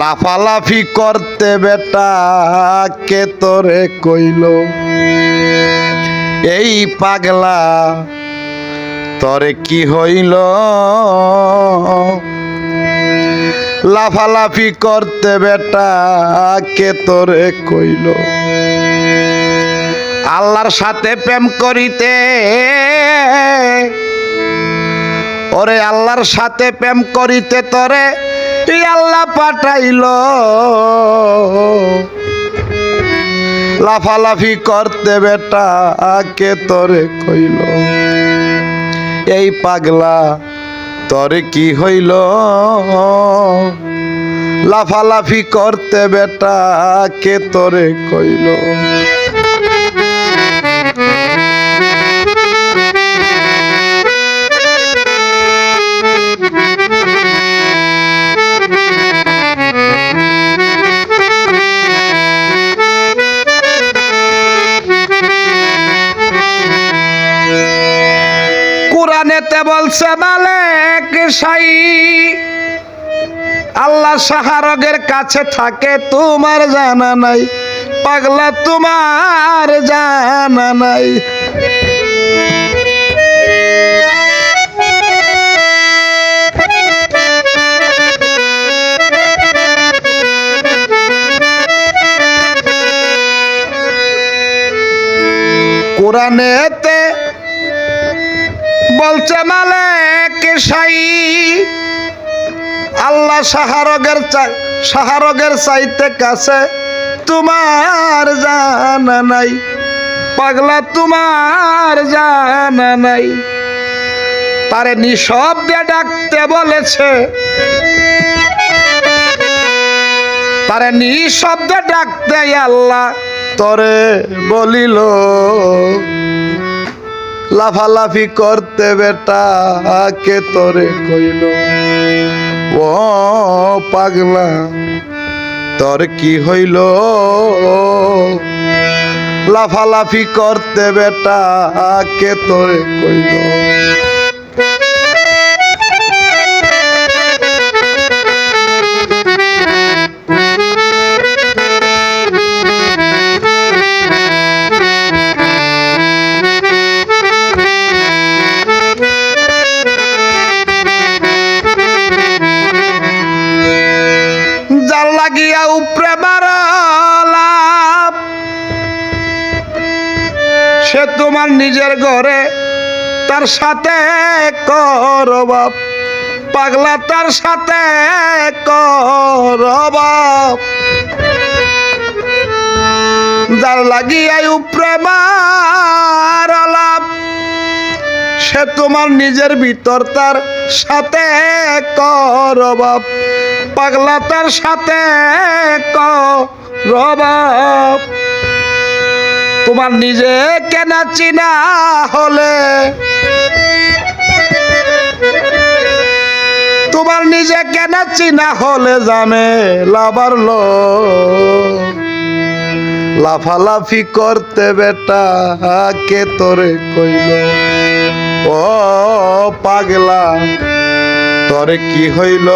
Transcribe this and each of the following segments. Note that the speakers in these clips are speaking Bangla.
লাফালাফি করতে বেটা, কে তোরে কইল? এই পাগলা, তরে কি হইল? লাফালাফি করতে বেটা, কে তোরে কইল? আল্লাহর সাথে প্রেম করিতে ওরে আল্লাহর সাথে প্রেম করিতে তরে আল্লাহ পাঠাইল। লাফালাফি করতে বেটা কে তোরে কইল, এই পাগলা, তরে কি হইল? লাফালাফি করতে বেটা কে তোরে কইল কোরআনেতে বলছে, মালেক সাই, আল্লাহ শাহরগের কাছে থাকে, তোমার জানা নাই, পাগলা তোমার জানা নাই। কোরআনেতে বলছে, মালেক সাই। আল্লাহ সাহারগের সাহারগের চাইতে কাছে তোমার জানা নাই। পাগলা, তোমার জানা নাই। তারে নিঃশব্দে ডাকতে বলেছে। তারে নিঃশব্দে ডাকতে আল্লাহ তরে বলিল লাফালাফি করতে বেটা, কে তোরে কইল? ও পাগলা, তোর কি হইল? লাফালাফি করতে বেটা, কে তোরে কইল? সে তোমার নিজের ঘরে, তার সাথে করবাব পাগলা, তার সাথে করবাব যার লাগিয়া উপরে মারালাম সে তোমার নিজের ভিতর, তার সাথে করবাব পাগলা, তার সাথে করবাব তোমার নিজে কেনা চিনা হলে। তোমার নিজে কেনা চিনা হলে জামে লাভার লো লাফালাফি করতে বেটা, কে তোরে কইল? ও পাগলা, তরে কি হইল?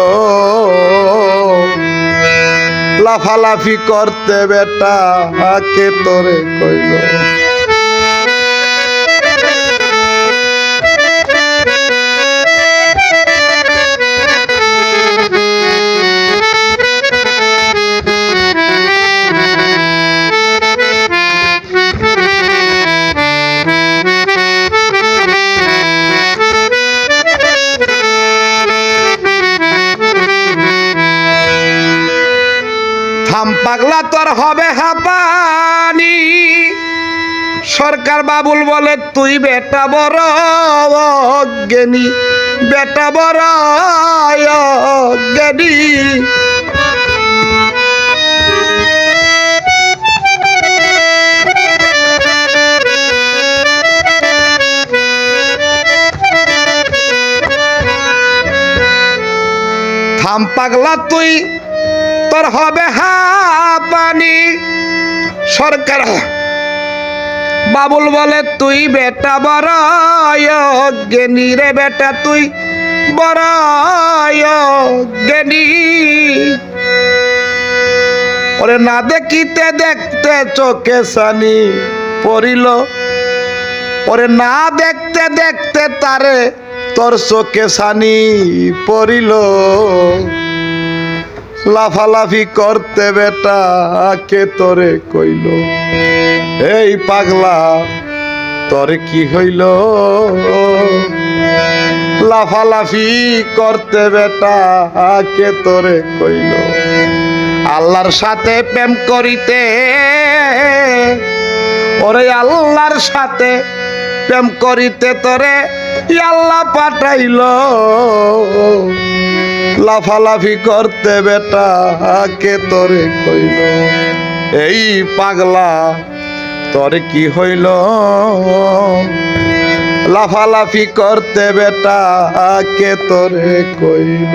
লাফালাফি করতে বেটা কে তোরে কইল। পাগলা তোর হবে হাপানি। সরকার বাবুল বলে, তুই বেটা বড় অজ্ঞানী, বেটা বড় অজ্ঞানী। থাম পাগলা তুই। তোর হবে, হা, পানি। সরকার বাবুল বলে, তুই বেটা বড় রে বেটা, তুই জ্ঞানী ওরে না দেখিতে দেখতে চোখে সানি পড়িল। ওরে না দেখতে দেখতে তারে তোর চোখে সানি পড়িল। লাফালাফি করতে বেটা, কে তোরে কইল? এই পাগলা, তোরে কি হইল? লাফালাফি করতে বেটা, কে তোরে কইল? আল্লাহর সাথে প্রেম করিতে, ওরে আল্লাহর সাথে প্রেম করিতে তোরে আল্লাহ পাঠাইল। লাফালাফি করতে বেটা, কে তোরে কইল? এই পাগলা, তোর কি হইল? লাফালাফি করতে বেটা, কে তোরে কইল?